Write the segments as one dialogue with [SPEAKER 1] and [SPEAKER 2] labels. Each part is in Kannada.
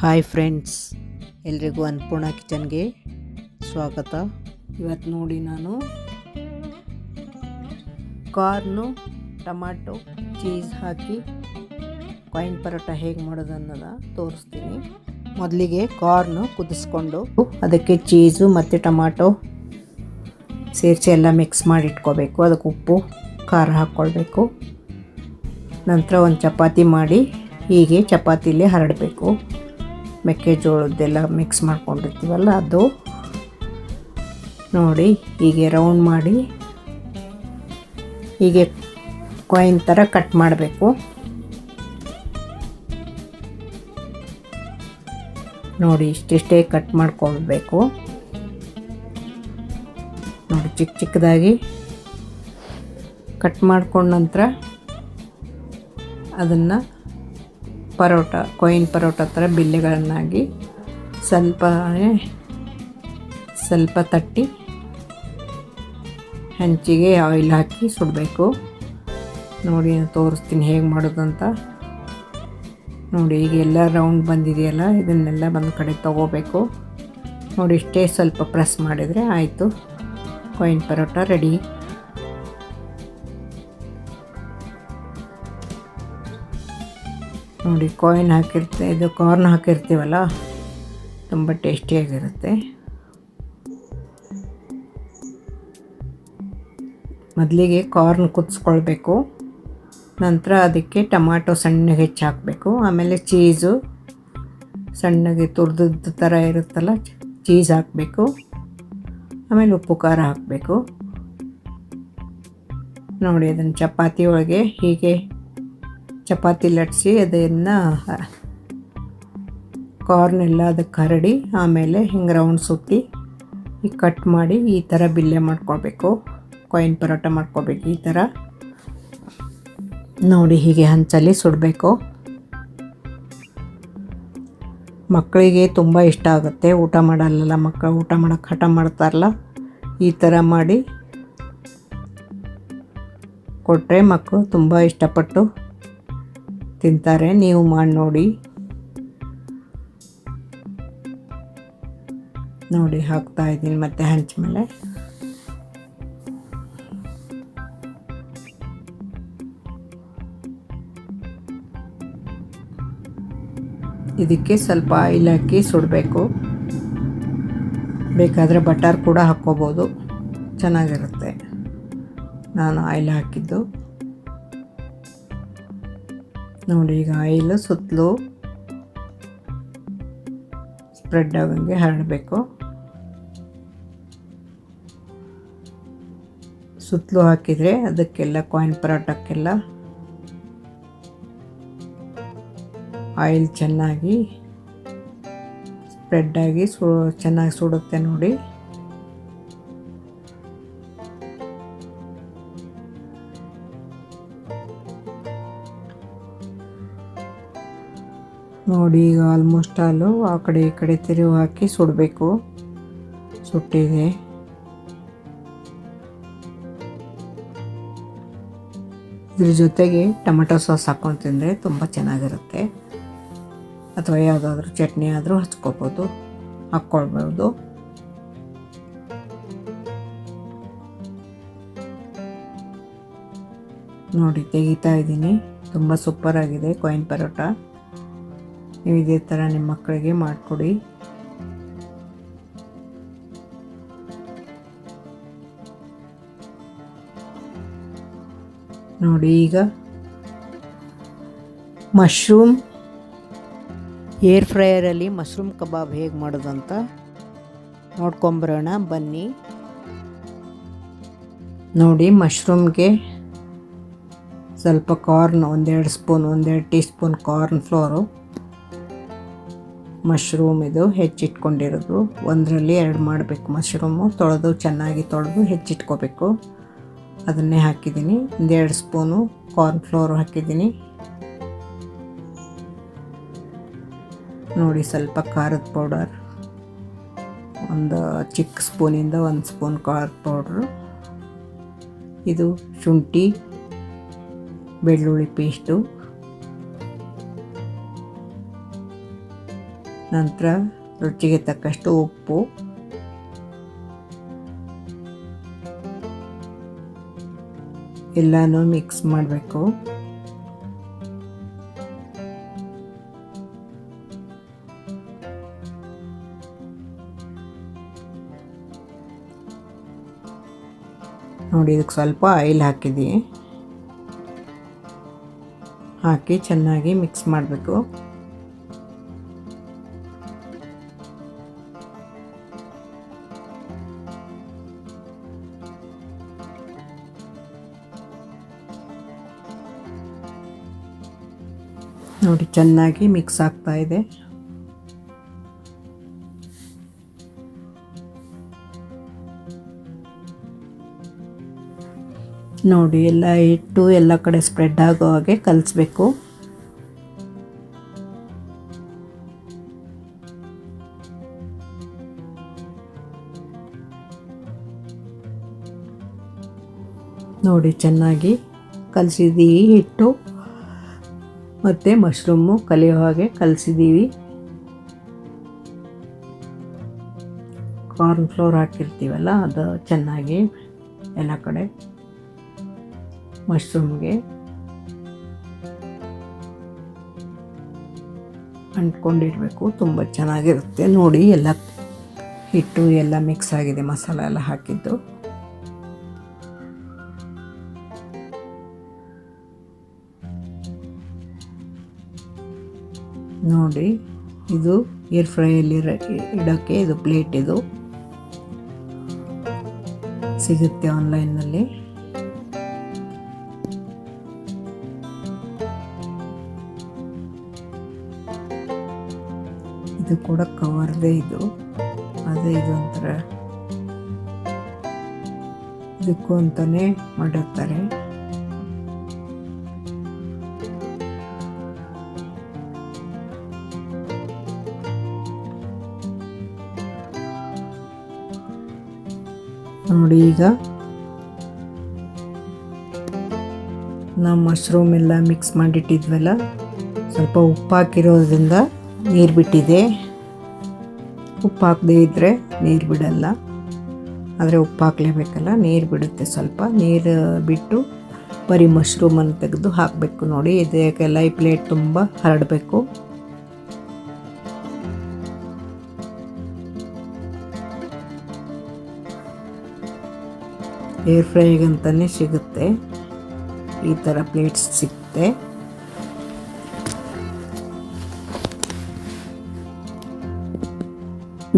[SPEAKER 1] ಹಾಯ್ ಫ್ರೆಂಡ್ಸ್ ಎಲ್ರಿಗೂ ಅನ್ನಪೂರ್ಣ ಕಿಚನ್ಗೆ ಸ್ವಾಗತ. ಇವತ್ತು ನೋಡಿ ನಾನು ಕಾರ್ನು ಟಮಾಟೊ ಚೀಸ್ ಹಾಕಿ ಕಾಯಿನ್ ಪರೋಟ ಹೇಗೆ ಮಾಡೋದು ಅನ್ನೋದ ತೋರಿಸ್ತೀನಿ. ಮೊದಲಿಗೆ ಕಾರ್ನು ಕುದಿಸ್ಕೊಂಡು ಅದಕ್ಕೆ ಚೀಸು ಮತ್ತು ಟೊಮಾಟೊ ಸೇರಿಸಿ ಎಲ್ಲ ಮಿಕ್ಸ್ ಮಾಡಿ ಇಟ್ಕೋಬೇಕು. ಅದಕ್ಕೆ ಉಪ್ಪು, ಖಾರ ಹಾಕ್ಕೊಳ್ಬೇಕು. ನಂತರ ಒಂದು ಚಪಾತಿ ಮಾಡಿ ಹೀಗೆ ಚಪಾತಿಲಿ ಹರಡಬೇಕು. ಮೆಕ್ಕೆಜೋಳದ್ದೆಲ್ಲ ಮಿಕ್ಸ್ ಮಾಡ್ಕೊಂಡಿರ್ತೀವಲ್ಲ ಅದು ನೋಡಿ ಹೀಗೆ ರೌಂಡ್ ಮಾಡಿ ಹೀಗೆ ಕಾಯಿನ್ ಥರ ಕಟ್ ಮಾಡಬೇಕು. ನೋಡಿ ಇಷ್ಟಿಷ್ಟೇ ಕಟ್ ಮಾಡ್ಕೊಳ್ಬೇಕು. ನೋಡಿ ಚಿಕ್ಕ ಚಿಕ್ಕದಾಗಿ ಕಟ್ ಮಾಡ್ಕೊಂಡ ನಂತರ ಅದನ್ನು ಪರೋಟ ಕೊಯಿನ್ ಪರೋಟ ಥರ ಬಿಲ್ಲೆಗಳನ್ನಾಗಿ ಸ್ವಲ್ಪ ಸ್ವಲ್ಪ ತಟ್ಟಿ ಹಂಚಿಗೆ ಆಯಿಲ್ ಹಾಕಿ ಸುಡಬೇಕು. ನೋಡಿ ತೋರಿಸ್ತೀನಿ ಹೇಗೆ ಮಾಡೋದಂತ. ನೋಡಿ ಈಗ ಎಲ್ಲ ರೌಂಡ್ ಬಂದಿದೆಯಲ್ಲ, ಇದನ್ನೆಲ್ಲ ಒಂದು ಕಡೆ ತೊಗೋಬೇಕು. ನೋಡಿ ಇಷ್ಟೇ ಸ್ವಲ್ಪ ಪ್ರೆಸ್ ಮಾಡಿದರೆ ಆಯಿತು. ಕೊಯಿನ್ ಪರೋಟ ರೆಡಿ ನೋಡಿ ಕಾಯಿನ್ ಹಾಕಿರ್ತೆ, ಇದು ಕಾರ್ನ್ ಹಾಕಿರ್ತೀವಲ್ಲ, ತುಂಬ ಟೇಸ್ಟಿಯಾಗಿರುತ್ತೆ ಮೊದಲಿಗೆ ಕಾರ್ನ್ ಕುದಿಸ್ಕೊಳ್ಬೇಕು, ನಂತರ ಅದಕ್ಕೆ ಟಮಾಟೊ ಸಣ್ಣಗೆ ಹೆಚ್ಚು ಹಾಕಬೇಕು ಆಮೇಲೆ ಚೀಸು ಸಣ್ಣಗೆ ತುರಿದದ್ದು ಥರ ಇರುತ್ತಲ್ಲ ಚೀಸ್ ಹಾಕಬೇಕು, ಆಮೇಲೆ ಉಪ್ಪು ಖಾರ ಹಾಕಬೇಕು. ನೋಡಿ, ಅದನ್ನು ಚಪಾತಿ ಒಳಗೆ ಹೀಗೆ ಚಪಾತಿ ಲಟ್ಸಿ ಅದನ್ನು ಕಾರ್ನ್ ಎಲ್ಲ ಅದಕ್ಕೆ ಕರಡಿ, ಆಮೇಲೆ ಹಿಂಗೆ ರೌಂಡ್ ಸುತ್ತಿ ಕಟ್ ಮಾಡಿ ಈ ಥರ ಬಿಲ್ಲೆ ಮಾಡ್ಕೋಬೇಕು. ಕಾಯಿನ್ ಪರೋಟ ಮಾಡ್ಕೋಬೇಕು ಈ ಥರ ನೋಡಿ ಹೀಗೆ ಹಂಚಲ್ಲಿ ಸುಡಬೇಕು. ಮಕ್ಕಳಿಗೆ ತುಂಬ ಇಷ್ಟ ಆಗುತ್ತೆ. ಊಟ ಮಾಡಲ್ಲ ಮಕ್ಕಳು, ಊಟ ಮಾಡೋಕ್ಕೆ ಹಠ ಮಾಡ್ತಾರಲ್ಲ, ಈ ಥರ ಮಾಡಿ ಕೊಟ್ಟರೆ ಮಕ್ಕಳು ತುಂಬ ಇಷ್ಟಪಟ್ಟು ತಿಂತಾರೆ, ನೀವು ಮಾಡಿ ನೋಡಿ. ನೋಡಿ, ಹಾಕ್ತಾ ಇದ್ದೀನಿ ಮತ್ತೆ ಹಂಚ ಮೇಲೆ. ಇದಕ್ಕೆ ಸ್ವಲ್ಪ ಆಯಿಲ್ ಹಾಕಿ ಸುಡಬೇಕು. ಬೇಕಾದರೆ ಬಟರ್ ಕೂಡ ಹಾಕ್ಕೋಬೋದು. ಚೆನ್ನಾಗಿರುತ್ತೆ. ನಾನು ಆಯಿಲ್ ಹಾಕಿದ್ದು. ನೋಡಿ ಈಗ ಆಯಿಲ್ ಸುತ್ತಲೂ ಸ್ಪ್ರೆಡ್ ಆಗಂಗೆ ಹರಡಬೇಕು. ಸುತ್ತಲೂ ಹಾಕಿದರೆ ಅದಕ್ಕೆಲ್ಲ ಕಾಯಿನ್ ಪರೋಟಕ್ಕೆಲ್ಲ ಆಯಿಲ್ ಚೆನ್ನಾಗಿ ಸ್ಪ್ರೆಡ್ ಆಗಿ ಸು ಚೆನ್ನಾಗಿ ಸುಡುತ್ತೆ ನೋಡಿ. ನೋಡಿ, ಈಗ ಆಲ್ಮೋಸ್ಟ್ ಆಲು ಆ ಕಡೆ ಈ ಕಡೆ ತಿರುವು ಹಾಕಿ ಸುಡಬೇಕು. ಸುಟ್ಟಿದೆ. ಇದ್ರ ಜೊತೆಗೆ ಟೊಮೆಟೊ ಸಾಸ್ ಹಾಕೊಂಡು ತಿಂದರೆ ತುಂಬ ಚೆನ್ನಾಗಿರುತ್ತೆ. ಅಥವಾ ಯಾವುದಾದ್ರೂ ಚಟ್ನಿ ಆದರೂ ಹಚ್ಕೋಬೋದು. ಹಾಕ್ಕೊಳ್ಬೋದು ನೋಡಿ, ತೆಗಿತಾ ಇದ್ದೀನಿ. ತುಂಬ ಸೂಪರಾಗಿದೆ ಕೊಯಿನ್ ಪರೋಟ. ನೀವು ಇದೇ ಥರ ನಿಮ್ಮ ಮಕ್ಕಳಿಗೆ ಮಾಡಿಕೊಡಿ. ನೋಡಿ ಈಗ ಮಶ್ರೂಮ್ ಏರ್ ಫ್ರೈಯರಲ್ಲಿ ಮಶ್ರೂಮ್ ಕಬಾಬ್ ಹೇಗೆ ಮಾಡೋದಂತ ನೋಡ್ಕೊಂಬರೋಣ, ಬನ್ನಿ. ನೋಡಿ ಮಶ್ರೂಮ್ಗೆ ಸ್ವಲ್ಪ ಕಾರ್ನ್, ಒಂದೆರಡು ಸ್ಪೂನ್, ಒಂದೆರಡು tea spoon corn flour. Mushroom ಇದು ಹೆಚ್ಚಿಟ್ಕೊಂಡಿರೋದು. ಒಂದರಲ್ಲಿ ಎರಡು ಮಾಡಬೇಕು ಮಶ್ರೂಮು. ತೊಳೆದು ಚೆನ್ನಾಗಿ ತೊಳೆದು ಹೆಚ್ಚಿಟ್ಕೋಬೇಕು. ಅದನ್ನೇ ಹಾಕಿದ್ದೀನಿ. ಒಂದೆರಡು ಸ್ಪೂನು ಕಾರ್ನ್ ಫ್ಲೋರ್ ಹಾಕಿದ್ದೀನಿ. ನೋಡಿ ಸ್ವಲ್ಪ ಖಾರದ ಪೌಡರ್ ಒಂದು ಚಿಕ್ಕ ಸ್ಪೂನಿಂದ ಒಂದು ಸ್ಪೂನ್ ಖಾರದ ಪೌಡ್ರು ಇದು ಶುಂಠಿ, ಬೆಳ್ಳುಳ್ಳಿ ಪೇಸ್ಟು ನಂತರ ರುಚಿಗೆ ತಕ್ಕಷ್ಟು ಉಪ್ಪು. ಎಲ್ಲನೂ ಮಿಕ್ಸ್ ಮಾಡಬೇಕು. ನೋಡಿ ಇದಕ್ಕೆ ಸ್ವಲ್ಪ ಆಯಿಲ್ ಹಾಕಿದ್ದೀನಿ. ಹಾಕಿ ಚೆನ್ನಾಗಿ ಮಿಕ್ಸ್ ಮಾಡಬೇಕು. ನೋಡಿ, ಚೆನ್ನಾಗಿ ಮಿಕ್ಸ್ ಆಗ್ತಾ ಇದೆ. ನೋಡಿ, ಎಲ್ಲ ಇಟ್ಟು ಎಲ್ಲ ಕಡೆ ಸ್ಪ್ರೆಡ್ ಆಗೋ ಹಾಗೆ ಕಲಿಸ್ಬೇಕು. ನೋಡಿ, ಚೆನ್ನಾಗಿ ಕಲಸಿದ್ದೀವಿ ಹಿಟ್ಟು. ಮತ್ತು ಮಶ್ರೂಮು ಕಲಿಯೋ ಹಾಗೆ ಕಲಸಿದ್ದೀವಿ ಕಾರ್ನ್ ಫ್ಲೋರ್ ಹಾಕಿರ್ತೀವಲ್ಲ, ಅದು ಚೆನ್ನಾಗಿ ಎಲ್ಲ ಕಡೆ ಮಶ್ರೂಮ್ಗೆ ಅಂಟ್ಕೊಂಡಿರಬೇಕು. ತುಂಬ ಚೆನ್ನಾಗಿರುತ್ತೆ. ನೋಡಿ ಎಲ್ಲ ಹಿಟ್ಟು ಎಲ್ಲ ಮಿಕ್ಸ್ ಆಗಿದೆ, ಮಸಾಲೆ ಎಲ್ಲ ಹಾಕಿದ್ದು. ನೋಡಿ, ಇದು ಏರ್ ಫ್ರೈಯಲ್ಲಿ ಇಡೋಕ್ಕೆ ಇದು ಪ್ಲೇಟ್ ಇದು. ಸಿಗುತ್ತೆ ಆನ್ಲೈನ್ನಲ್ಲಿ ಇದು ಕೂಡ ಕವರ್ದೇ ಇದು. ಅದೇ ಇದು ಒಂಥರ ಇದಕ್ಕೂ ಅಂತಾನೆ ಮಾಡಿರ್ತಾರೆ. ನೋಡಿ ಈಗ. ನಾವು ಮಶ್ರೂಮ್ ಎಲ್ಲ ಮಿಕ್ಸ್ ಮಾಡಿಟ್ಟಿದ್ವಲ್ಲ, ಸ್ವಲ್ಪ ಉಪ್ಪು ಹಾಕಿರೋದ್ರಿಂದ ನೀರು ಬಿಟ್ಟಿದೆ. ಉಪ್ಪು ಹಾಕದೇ ಇದ್ದರೆ ನೀರು ಬಿಡಲ್ಲ. ಆದರೆ ಉಪ್ಪು ಹಾಕಲೇಬೇಕಲ್ಲ ನೀರು ಬಿಡುತ್ತೆ ಸ್ವಲ್ಪ. ನೀರು ಬಿಟ್ಟು ಬರೀ ಮಶ್ರೂಮನ್ನು ತೆಗೆದು ಹಾಕಬೇಕು ನೋಡಿ. ಇದಕ್ಕೆಲ್ಲ ಈ ಪ್ಲೇಟ್ ತುಂಬ ಹರಡಬೇಕು. ಏರ್ ಫ್ರೈಗಂತಲೇ ಸಿಗುತ್ತೆ. ಈ ಥರ ಪ್ಲೇಟ್ಸ್ ಸಿಗುತ್ತೆ.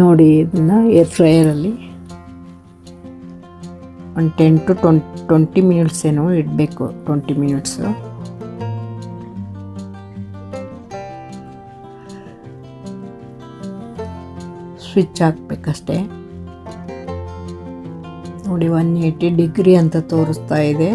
[SPEAKER 1] ನೋಡಿ ಇದನ್ನ ಏರ್ ಫ್ರೈಯರಲ್ಲಿ ಒಂದು ten to twent twenty minutes ಏನೋ ಇಡಬೇಕು ಟ್ವೆಂಟಿ ಮಿನಿಟ್ಸು ಸ್ವಿಚ್ ಹಾಕ್ಬೇಕಷ್ಟೇ. ನೋಡಿ ಒನ್ ಏಯ್ಟಿ ಡಿಗ್ರಿ ಅಂತ ತೋರಿಸ್ತಾ ಇದೆ.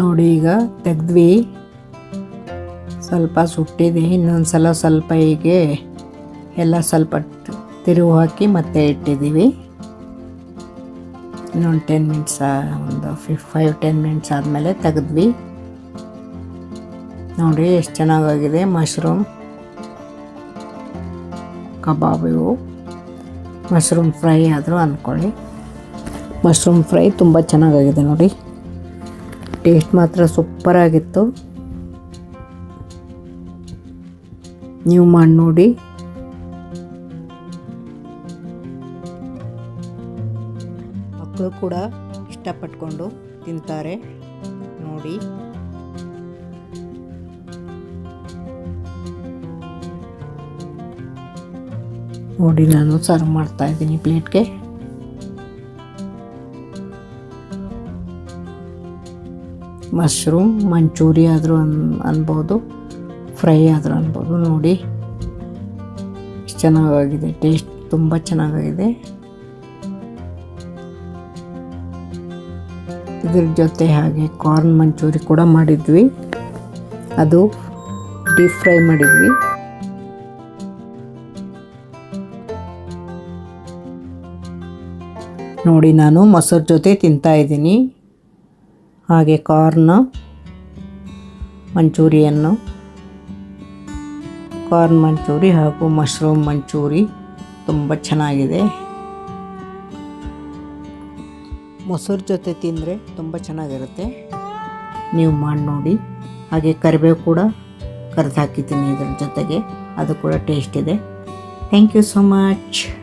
[SPEAKER 1] ನೋಡಿ ಈಗ ತೆಗೆದ್ವಿ. ಸ್ವಲ್ಪ ಸುಟ್ಟಿದೆ ಇನ್ನೊಂದು ಸಲ ಸ್ವಲ್ಪ ಹೀಗೆ ಎಲ್ಲ ಸ್ವಲ್ಪ ತಿರುವು ಹಾಕಿ ಮತ್ತೆ ಇಟ್ಟಿದ್ದೀವಿ. ಇನ್ನೊಂದು ಟೆನ್ ಮಿನಿಟ್ಸ್ ಒಂದು ಫಿಫ್ ಫೈವ್ ಟೆನ್ ಮಿನಿಟ್ಸ್ ಆದಮೇಲೆ ತೆಗೆದ್ವಿ. ನೋಡಿ ಎಷ್ಟು ಚೆನ್ನಾಗಾಗಿದೆ ಮಶ್ರೂಮ್. ಕಬಾಬ್ ಇವು. ಮಶ್ರೂಮ್ ಫ್ರೈ ಆದರೂ ಅಂದ್ಕೊಳ್ಳಿ ಮಶ್ರೂಮ್ ಫ್ರೈ ತುಂಬ ಚೆನ್ನಾಗಾಗಿದೆ ನೋಡಿ. ಟೇಸ್ಟ್ ಮಾತ್ರ ಸೂಪರ್ ಆಗಿತ್ತು. ನೀವು ಮಾಡಿ ನೋಡಿ. ಮಕ್ಕಳು ಕೂಡ ಇಷ್ಟಪಟ್ಕೊಂಡು ತಿಂತಾರೆ. ನೋಡಿ. ನೋಡಿ ನಾನು ಸರ್ವ್ ಮಾಡ್ತಾ ಇದ್ದೀನಿ ಪ್ಲೇಟ್ಗೆ. ಮಶ್ರೂಮ್, ಮಂಚೂರಿ ಆದರೂ ಅನ್, ಅನ್ಬೋದು, ಫ್ರೈ ಆದರೂ ಅನ್ಬೋದು. ನೋಡಿ ಚೆನ್ನಾಗಾಗಿದೆ, ಟೇಸ್ಟ್ ತುಂಬ ಚೆನ್ನಾಗಾಗಿದೆ. ಇದ್ರ ಜೊತೆ ಹಾಗೆ ಕಾರ್ನ್ ಮಂಚೂರಿ ಕೂಡ ಮಾಡಿದ್ವಿ. ಅದು ಡೀಪ್ ಫ್ರೈ ಮಾಡಿದ್ವಿ. ನೋಡಿ, ನಾನು ಮೊಸರು ಜೊತೆ ತಿಂತಾ ಇದ್ದೀನಿ. ಹಾಗೆ ಕಾರ್ನ್, ಮಂಚೂರಿಯನ್ನು, ಕಾರ್ನ್ ಮಂಚೂರಿ ಹಾಗೂ ಮಶ್ರೂಮ್ ಮಂಚೂರಿ ತುಂಬ ಚೆನ್ನಾಗಿದೆ. ಮೊಸರು ಜೊತೆ ತಿಂದರೆ ತುಂಬ ಚೆನ್ನಾಗಿರುತ್ತೆ. ನೀವು ಮಾಡಿ ನೋಡಿ. ಹಾಗೆ ಕರಿಬೇವು ಕೂಡ ಕರೆದು ಹಾಕಿದ್ದೀನಿ ಇದ್ರ ಜೊತೆಗೆ. ಅದು ಕೂಡ ಟೇಸ್ಟ್ ಇದೆ. Thank you so much